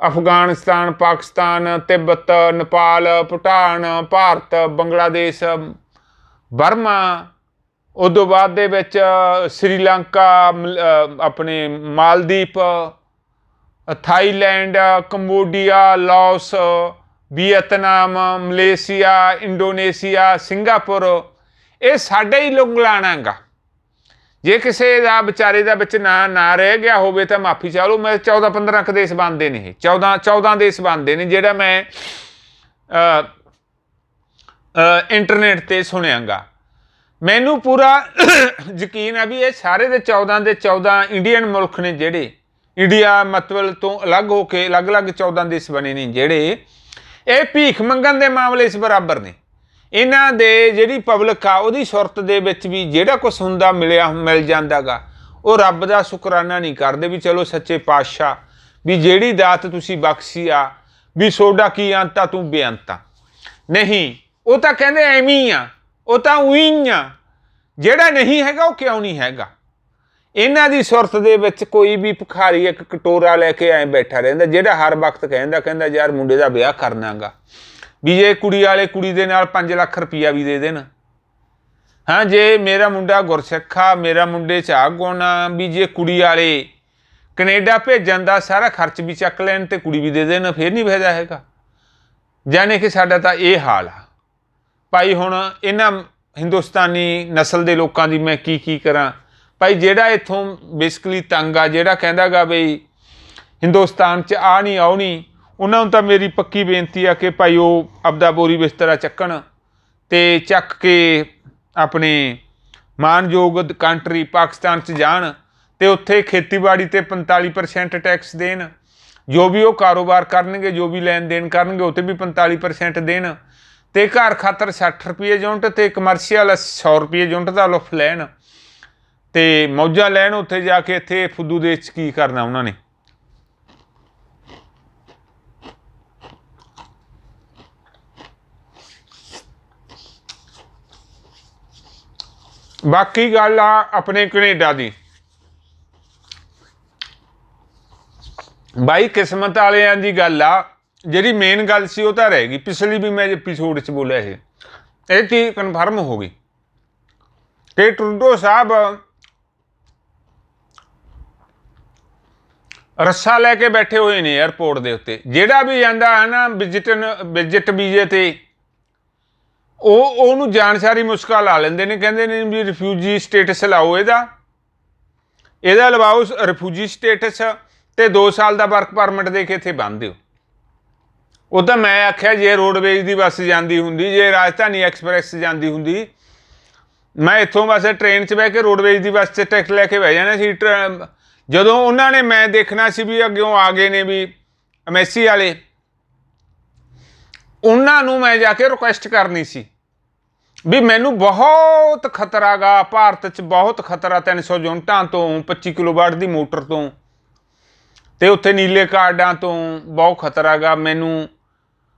ਅਫਗਾਨਿਸਤਾਨ, ਪਾਕਿਸਤਾਨ, ਤਿੱਬਤ, ਨੇਪਾਲ, ਭੂਟਾਨ, ਭਾਰਤ, ਬੰਗਲਾਦੇਸ਼, ਬਰਮਾ ਉਦੋਂ ਬਾਅਦ ਦੇ ਵਿੱਚ ਸ੍ਰੀਲੰਕਾ ਮਲ- ਆਪਣੇ Maldives Thailand Cambodia Laos Vietnam Malaysia Indonesia Singapore ਇਹ ਸਾਡੇ ਹੀ ਲੰਗਲਾਣਾਗਾ ਜੇ ਕਿਸੇ ਦਾ ਵਿਚਾਰੇ ਦਾ ਵਿੱਚ ਨਾ ਨਾ ਰਹਿ ਗਿਆ ਹੋਵੇ ਤਾਂ ਮਾਫੀ ਚਾਹ ਲਓ ਮੈਂ 14 15 ਕੁ ਦੇਸ਼ ਬਣਦੇ ਨੇ ਇਹ। 14 14 ਦੇਸ਼ ਬਣਦੇ ਨੇ ਜਿਹੜਾ ਮੈਂ ਅ ਅ, ਇੰਟਰਨੈਟ ਤੇ ਸੁਣਿਆਗਾ ਮੈਨੂੰ ਪੂਰਾ ਯਕੀਨ ਹੈ ਵੀ ਇਹ ਸਾਰੇ ਦੇ 14 ਦੇ 14 ਇੰਡੀਅਨ ਮੁਲਕ ਨੇ ਜਿਹੜੇ ਇੰਡੀਆ ਮਤਲਬ ਤੋਂ ਅਲੱਗ ਹੋ ਕੇ ਅਲੱਗ-ਅਲੱਗ 14 ਦੇਸ਼ ਬਣੇ ਨੇ ਜਿਹੜੇ ਇਹ ਭੀਖ ਮੰਗਣ ਦੇ ਮਾਮਲੇ 'ਚ ਬਰਾਬਰ ਨੇ। ਇਹਨਾਂ ਦੇ ਜਿਹੜੀ ਪਬਲਿਕ ਆ, ਉਹਦੀ ਸੁਰਤ ਦੇ ਵਿੱਚ ਵੀ ਜਿਹੜਾ ਕੁਝ ਹੁੰਦਾ ਮਿਲਿਆ, ਮਿਲ ਜਾਂਦਾਗਾ। ਉਹ ਰੱਬ ਦਾ ਸ਼ੁਕਰਾਨਾ ਨਹੀਂ ਕਰਦੇ ਵੀ ਚਲੋ ਸੱਚੇ ਪਾਤਸ਼ਾਹ, ਵੀ ਜਿਹੜੀ ਦਾਤ ਤੁਸੀਂ ਬਖਸ਼ੀ ਆ, ਵੀ ਸੋਡਾ ਕੀ ਅੰਤ ਆ, ਤੂੰ ਬੇਅੰਤ ਨਹੀਂ, ਉਹ ਤਾਂ ਕਹਿੰਦੇ ਐਵੇਂ ਹੀ ਆ। ਉਹ ਤਾਂ ਉਹੀ ਆ। ਜਿਹੜਾ ਨਹੀਂ ਹੈਗਾ, ਉਹ ਕਿਉਂ ਨਹੀਂ ਹੈਗਾ? ਇਹਨਾਂ ਦੀ ਸੁਰਤ ਦੇ ਵਿੱਚ ਕੋਈ ਵੀ ਭਿਖਾਰੀ ਇੱਕ ਕਟੋਰਾ ਲੈ ਕੇ ਐ ਬੈਠਾ ਰਹਿੰਦਾ, ਜਿਹੜਾ ਹਰ ਵਕਤ ਕਹਿੰਦਾ ਕਹਿੰਦਾ, ਯਾਰ, ਮੁੰਡੇ ਦਾ ਵਿਆਹ ਕਰਨਾਗਾ। ਵੀ ਜੇ ਕੁੜੀ ਵਾਲੇ ਕੁੜੀ ਦੇ ਨਾਲ 5 ਲੱਖ ਰੁਪਈਆ ਵੀ ਦੇ ਦੇਣ। ਹਾਂ, ਜੇ ਮੇਰਾ ਮੁੰਡਾ ਗੁਰਸਿੱਖ ਆ ਮੇਰਾ ਮੁੰਡੇ ਚ ਆ ਗੁਣ ਵੀ ਜੇ ਕੁੜੀ ਵਾਲੇ ਕੈਨੇਡਾ ਭੇਜਣ ਦਾ ਸਾਰਾ ਖਰਚ ਵੀ ਚੱਕ ਲੈਣ ਤੇ ਕੁੜੀ ਵੀ ਦੇ ਦੇਣ, ਫੇਰ ਨਹੀਂ ਫਾਇਦਾ ਹੈਗਾ। ਜਾਣੇ ਕਿ ਸਾਡਾ ਤਾਂ ਇਹ ਹਾਲ ਆ। ਭਾਈ ਹੁਣ ਇਹਨਾਂ ਹਿੰਦੁਸਤਾਨੀ ਨਸਲ ਦੇ ਲੋਕਾਂ ਦੀ ਮੈਂ ਕੀ ਕੀ ਕਰਾਂ? ਭਾਈ ਜਿਹੜਾ ਇੱਥੋਂ ਬੇਸਿਕਲੀ ਤੰਗ ਆ, ਜਿਹੜਾ ਕਹਿੰਦਾਗਾ ਬਈ ਹਿੰਦੁਸਤਾਨ 'ਚ ਆ ਨਹੀਂ ਆਉਣੀ ਉਹਨਾਂ ਨੂੰ ਤਾਂ ਮੇਰੀ ਪੱਕੀ ਬੇਨਤੀ ਆ ਕਿ ਭਾਈ ਉਹ ਆਪਦਾ ਬੋਰੀ ਬਿਸਤਰਾ ਚੱਕਣ ਤੇ ਚੱਕ ਕੇ ਆਪਣੇ ਮਾਨਯੋਗ ਕੰਟਰੀ ਪਾਕਿਸਤਾਨ 'ਚ ਜਾਣ ਤੇ ਉੱਥੇ ਖੇਤੀਬਾੜੀ ਤੇ 45% ਟੈਕਸ ਦੇਣ। ਜੋ ਵੀ ਉਹ ਕਾਰੋਬਾਰ ਕਰਨਗੇ, ਜੋ ਵੀ ਲੈਣ ਦੇਣ ਕਰਨਗੇ, ਉਹ ਉੱਤੇ ਵੀ 45% ਦੇਣ। ਤੇ ਘਰ ਖਾਤਰ 60 ਰੁਪਏ ਯੂਨਿਟ ਤੇ ਕਮਰਸ਼ੀਅਲ 100 ਰੁਪਏ ਯੂਨਿਟ ਦਾ ਲੁਫ ਲੈਣ ਤੇ ਮੌਜਾਂ ਲੈਣ ਉੱਥੇ ਜਾ ਕੇ ਇੱਥੇ ਫੁੱਦੂ ਦੇ 'ਚ ਕੀ ਕਰਨਾ ਉਹਨਾਂ ਨੇ? ਬਾਕੀ ਗੱਲ ਆ ਆਪਣੇ ਕੈਨੇਡਾ ਦੀ। ਬਾਈ ਕਿਸਮਤ ਵਾਲਿਆਂ ਦੀ ਗੱਲ ਆ ਜਿਹੜੀ ਮੇਨ ਗੱਲ ਸੀ ਉਹ ਤਾਂ ਰਹਿ ਗਈ। ਪਿਛਲੀ ਵੀ ਮੈਂ ਐਪੀਸੋਡ 'ਚ ਬੋਲਿਆ ਇਹ। ਇਹ ਚੀਜ਼ ਕਨਫਰਮ ਹੋ ਗਈ। ਕਿ ਟਰੂਡੋ ਸਾਹਿਬ ਰੱਸਾ ਲੈ ਕੇ ਬੈਠੇ ਹੋਏ ਨੇ 에어ਪੋਰਟ ਦੇ ਉੱਤੇ। ਜਿਹੜਾ ਵੀ ਜਾਂਦਾ ਹੈ ਨਾ ਵਿਜ਼ਿਟਨ ਵਿਜ਼ਿਟ ਵੀਜ਼ੇ ਤੇ, ਉਹ, ਉਹਨੂੰ ਜਾਣਸਾਰੀ ਮੁਸ਼ਕਲ ਲਾ ਲੈਂਦੇ ਨੇ। ਕਹਿੰਦੇ ਨੇ ਵੀ ਰਿਫਿਊਜੀ ਸਟੇਟਸ ਲਾਓ ਇਹਦਾ। ਇਹਦਾ ਲਵਾਓ ਰਿਫਿਊਜੀ ਸਟੇਟਸ ਤੇ 2 ਸਾਲ ਦਾ ਵਰਕ ਪਰਮਿਟ ਦੇ ਕੇ ਇੱਥੇ ਬੰਨ ਦਿਓ। ਉਹ ਤਾਂ ਮੈਂ ਆਖਿਆ ਜੇ ਰੋਡਵੇਜ਼ ਦੀ ਬੱਸ ਜਾਂਦੀ ਹੁੰਦੀ, ਜੇ ਰਾਜਧਾਨੀ ਐਕਸਪ੍ਰੈਸ ਜਾਂਦੀ ਹੁੰਦੀ, ਮੈਂ ਇੱਥੋਂ ਬਸ ਟ੍ਰੇਨ 'ਚ ਬਹਿ ਕੇ ਰੋਡਵੇਜ਼ ਦੀ ਬੱਸ 'ਚ ਟਿਕਟ ਲੈ ਕੇ ਬਹਿ ਜਾਣਾ ਸੀ, ਟਰ- ਜਦੋਂ ਉਹਨਾਂ ਨੇ ਮੈਂ ਦੇਖਣਾ ਸੀ ਵੀ ਅੱਗਿਓਂ ਆ ਗਏ ਨੇ ਵੀ ਐਮਐਸਸੀ ਵਾਲੇ, ਉਹਨਾਂ ਨੂੰ ਮੈਂ ਜਾ ਕੇ ਰਿਕੁਐਸਟ ਕਰਨੀ ਸੀ ਵੀ ਮੈਨੂੰ ਬਹੁਤ ਖਤਰਾ ਗਾ, ਭਾਰਤ 'ਚ ਬਹੁਤ ਖਤਰਾ 300 ਯੂਨਿਟਾਂ ਤੋਂ 25 ਕਿਲੋਵਾਟ ਦੀ ਮੋਟਰ ਤੋਂ, ਤੇ ਉੱਥੇ ਨੀਲੇ ਕਾਰਡਾਂ ਤੋਂ ਬਹੁਤ ਖਤਰਾ ਗਾ, ਮੈਨੂੰ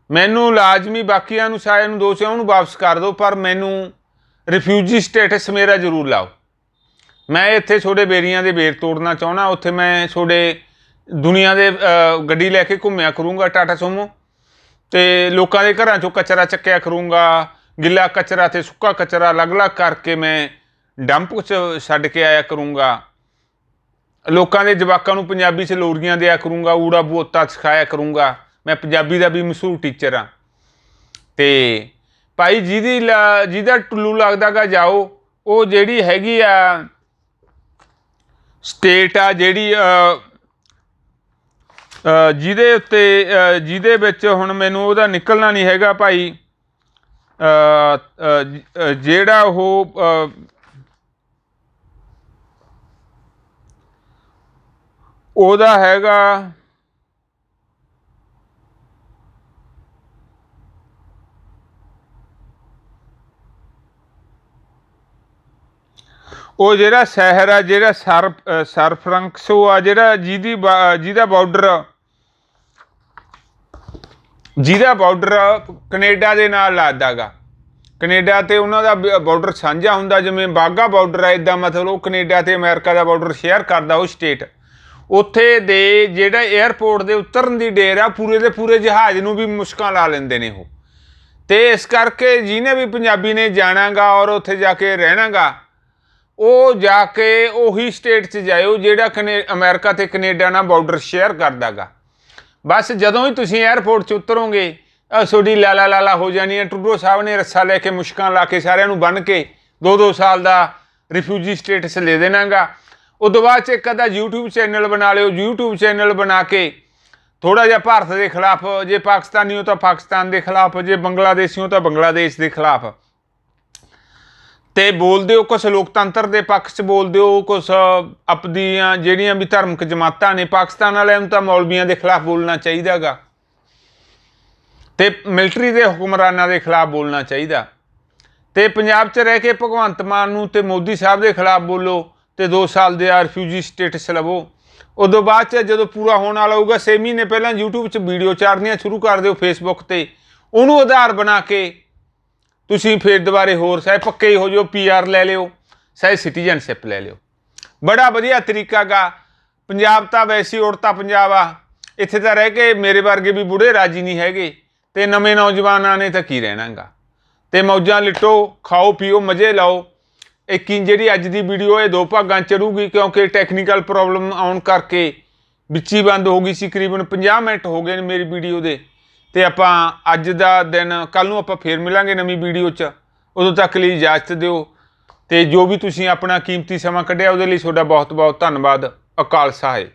ਮੈਨੂੰ ਲਾਜ਼ਮੀ ਬਾਕੀਆਂ ਨੂੰ ਸਾਰਿਆਂ ਨੂੰ ਦੋਸ਼ੀਆਂ ਨੂੰ ਵਾਪਸ ਕਰ ਦਿਓ, ਪਰ ਮੈਨੂੰ ਰਿਫਿਊਜੀ ਸਟੇਟਸ ਮੇਰਾ ਜ਼ਰੂਰ ਲਾਓ। ਮੈਂ ਇੱਥੇ ਛੋਡੇ ਬੇਰੀਆਂ ਦੇ ਬੇਰ ਤੋੜਨਾ ਚਾਹਣਾ ਉੱਥੇ ਮੈਂ ਛੋਡੇ ਦੁਨੀਆ ਦੇ ਗੱਡੀ ਲੈ ਕੇ ਘੁੰਮਿਆ ਕਰੂੰਗਾ, ਟਾਟਾ ਸੋਮੋ। ਤੇ ਲੋਕਾਂ ਦੇ ਘਰਾਂ ਚੋਂ ਕਚਰਾ ਚੱਕਿਆ ਕਰੂੰਗਾ, ਗਿੱਲਾ ਕਚਰਾ ਤੇ ਸੁੱਕਾ ਕਚਰਾ ਅਲੱਗ-ਅਲੱਗ ਕਰਕੇ ਮੈਂ ਡੰਪ 'ਚ ਛੱਡ ਕੇ ਆਇਆ ਕਰੂੰਗਾ। ਲੋਕਾਂ ਦੇ ਜਵਾਕਾਂ ਨੂੰ ਪੰਜਾਬੀ 'ਚ ਲੋਰੀਆਂ ਦਿਆ ਕਰੂੰਗਾ ਊੜਾ ਬੋਤਾ ਸਿਖਾਇਆ ਕਰੂੰਗਾ। ਮੈਂ ਪੰਜਾਬੀ ਦਾ ਵੀ ਮਸ਼ਹੂਰ ਟੀਚਰ ਆ ਤੇ ਭਾਈ ਜਿਹਦੀ ਲ- ਜਿਹਦਾ ਟੁੱਲੂ ਲੱਗਦਾਗਾ ਜਾਓ, ਉਹ ਜਿਹੜੀ ਹੈਗੀ ਆ ਸਟੇਟ ਆ ਜਿਹੜੀ ਜਿਹਦੇ ਉੱਤੇ ਜਿਹਦੇ ਵਿੱਚ ਹੁਣ ਮੈਨੂੰ ਉਹਦਾ ਨਿਕਲਣਾ ਨਹੀਂ ਹੈਗਾ ਭਾਈ। ਜਿਹੜਾ ਉਹ ਉਹਦਾ ਹੈਗਾ ਉਹ ਜਿਹੜਾ ਸ਼ਹਿਰ ਆ ਜਿਹੜਾ ਸਰ ਅ, ਸਰਫਰੰਕਸੋ ਆ ਜਿਹੜਾ ਜਿਹਦੀ ਬਾ- ਜਿਹਦਾ ਬਾਰਡਰ ਜਿਹਦਾ ਬਾਰਡਰ ਕੈਨੇਡਾ ਦੇ ਨਾਲ ਲੱਗਦਾਗਾ। ਕੈਨੇਡਾ ਤੇ ਉਹਨਾਂ ਦਾ ਬਾਰਡਰ ਸਾਂਝਾ ਹੁੰਦਾ ਜਿਵੇਂ ਬਾਗਾ ਬਾਰਡਰ ਹੈ ਇਦਾਂ ਮਤਲਬ ਉਹ ਕੈਨੇਡਾ ਤੇ ਅਮਰੀਕਾ ਦਾ ਬਾਰਡਰ ਸ਼ੇਅਰ ਕਰਦਾ ਉਹ ਸਟੇਟ ਉੱਥੇ ਦੇ ਜਿਹੜਾ 에ਅਰਪੋਰਟ ਦੇ ਉਤਰਨ ਦੀ ਡੇਰ ਆ ਪੂਰੇ ਦੇ ਪੂਰੇ ਜਹਾਜ਼ ਨੂੰ ਵੀ ਮੁਸ਼ਕਾਂ ਲਾ ਲੈਂਦੇ ਨੇ ਉਹ। ਤੇ ਇਸ ਕਰਕੇ ਜਿਹਨੇ ਵੀ ਪੰਜਾਬੀ ਨੇ ਜਾਣਾਗਾ ਔਰ ਉੱਥੇ ਜਾ ਕੇ ਰਹਿਣਾਗਾ ਉਹ ਜਾ ਕੇ ਉਹੀ ਸਟੇਟ 'ਚ ਜਾਇਓ ਜਿਹੜਾ ਕਨੇ, ਅਮਰੀਕਾ ਤੇ ਕੈਨੇਡਾ ਨਾਲ ਬਾਰਡਰ ਸ਼ੇਅਰ ਕਰਦਾਗਾ। ਬਸ ਜਦੋਂ ਹੀ ਤੁਸੀਂ 에ਅਰਪੋਰਟ 'ਚ ਉਤਰੋਗੇ ਤੁਹਾਡੀ ਲਾਲਾ ਲਾਲਾ ਹੋ ਜਾਣੀ ਹੈ। ਟੁੱਡੋ ਸਾਹਿਬ ਨੇ ਰੱਸਾ ਲੈ ਕੇ ਮੁਸ਼ਕਾਂ ਲਾ ਕੇ ਸਾਰਿਆਂ ਨੂੰ ਬੰਨ ਕੇ 2-2 ਸਾਲ ਦਾ ਰਿਫਿਊਜੀ ਸਟੇਟਸ ਲੈ ਦੇਣਾਗਾ। ਉਦੋਂ ਬਾਅਦ 'ਚ ਇੱਕ ਅੱਧਾ YouTube ਚੈਨਲ ਬਣਾ ਲਿਓ। YouTube ਚੈਨਲ ਬਣਾ ਕੇ ਥੋੜਾ ਜਿਹਾ ਭਾਰਤ ਦੇ ਖਿਲਾਫ, ਜੇ ਪਾਕਿਸਤਾਨੀ ਹੋ ਤਾਂ ਪਾਕਿਸਤਾਨ ਦੇ ਖਿਲਾਫ, ਜੇ ਬੰਗਲਾਦੇਸ਼ੀ ਹੋ ਤਾਂ ਬੰਗਲਾਦੇਸ਼ ਦੇ ਖਿਲਾਫ। ਤੇ ਬੋਲਦੇ ਹੋ ਕੁਛ ਲੋਕਤੰਤਰ ਦੇ ਪੱਖ 'ਚ ਬੋਲਦੇ ਹੋ ਕੁਛ ਆਪਦੀਆਂ ਜਿਹੜੀਆਂ ਵੀ ਧਾਰਮਿਕ ਜਮਾਤਾਂ ਨੇ, ਪਾਕਿਸਤਾਨ ਵਾਲਿਆਂ ਨੂੰ ਤਾਂ ਮੌਲਵੀਆਂ ਦੇ ਖਿਲਾਫ ਬੋਲਣਾ ਚਾਹੀਦਾਗਾ। ਤੇ ਮਿਲਟਰੀ ਦੇ ਹੁਕਮਰਾਨਾਂ ਦੇ ਖਿਲਾਫ ਬੋਲਣਾ ਚਾਹੀਦਾ। ਤੇ ਪੰਜਾਬ 'ਚ ਰਹਿ ਕੇ ਭਗਵੰਤ ਮਾਨ ਨੂੰ ਤੇ ਮੋਦੀ ਸਾਹਿਬ ਦੇ ਖਿਲਾਫ ਬੋਲੋ ਤੇ 2 ਸਾਲ ਦੇ ਰਿਫਿਊਜੀ ਸਟੇਟਸ ਲਵੋ। ਉਦੋਂ ਬਾਅਦ 'ਚ ਜਦੋਂ ਪੂਰਾ ਹੋਣ ਵਾਲਾ ਹੋਊਗਾ 6 ਮਹੀਨੇ ਪਹਿਲਾਂ YouTube 'ਚ ਵੀਡੀਓ ਚਾੜਨੀਆਂ ਸ਼ੁਰੂ ਕਰ ਦਿਓ Facebook ਤੇ। ਉਹਨੂੰ ਆਧਾਰ ਬਣਾ ਕੇ ਤੁਸੀਂ ਫਿਰ ਦੁਬਾਰੇ ਹੋਰ ਚਾਹੇ ਪੱਕੇ ਹੀ ਹੋ ਜਾਓ ਪੀਆਰ ਲੈ ਲਿਓ ਚਾਹੇ ਸਿਟੀਜ਼ਨਸ਼ਿਪ ਲੈ ਲਿਓ। ਬੜਾ ਵਧੀਆ ਤਰੀਕਾ ਗਾ। ਪੰਜਾਬ ਤਾਂ ਵੈਸੀ ਉੜਤਾ ਪੰਜਾਬ ਆ। ਇੱਥੇ ਤਾਂ ਰਹਿ ਕੇ ਮੇਰੇ ਵਰਗੇ ਵੀ ਬੁੜੇ ਰਾਜੀ ਨਹੀਂ ਹੈਗੇ। ਤੇ ਨਵੇਂ ਨੌਜਵਾਨਾਂ ਨੇ ਤਾਂ ਕੀ ਰਹਿਣਾਗਾ ਤੇ ਮੌਜਾਂ ਲਿਟੋ, ਖਾਓ, ਪੀਓ, ਮਜ਼ੇ ਲਾਓ। ਇੱਕ ਹੀ ਜਿਹੜੀ ਅੱਜ ਦੀ ਵੀਡੀਓ ਇਹ ਦੋ ਭਾਗਾਂ ਚੜੂਗੀ ਕਿਉਂਕਿ ਟੈਕਨੀਕਲ ਪ੍ਰੋਬਲਮ ਆਉਣ ਕਰਕੇ ਵਿੱਚ ਹੀ ਬੰਦ ਹੋ ਗਈ ਸੀ ਕਰੀਬਨ 50 ਮਿੰਟ ਹੋ ਗਏ ਨੇ ਮੇਰੀ ਵੀਡੀਓ ਦੇ। ਤੇ ਆਪਾਂ ਅੱਜ ਦਾ ਦਿਨ ਕੱਲ ਨੂੰ ਆਪਾਂ ਫੇਰ ਮਿਲਾਂਗੇ ਨਵੀਂ ਵੀਡੀਓ 'ਚ। ਉਦੋਂ ਤੱਕ ਲਈ ਇਜਾਜ਼ਤ ਦਿਓ। ਤੇ ਜੋ ਵੀ ਤੁਸੀਂ ਆਪਣਾ ਕੀਮਤੀ ਸਮਾਂ ਕੱਢਿਆ, ਉਹਦੇ ਲਈ ਤੁਹਾਡਾ ਬਹੁਤ ਬਹੁਤ ਧੰਨਵਾਦ। ਅਕਾਲ ਸਾਹਿਬ।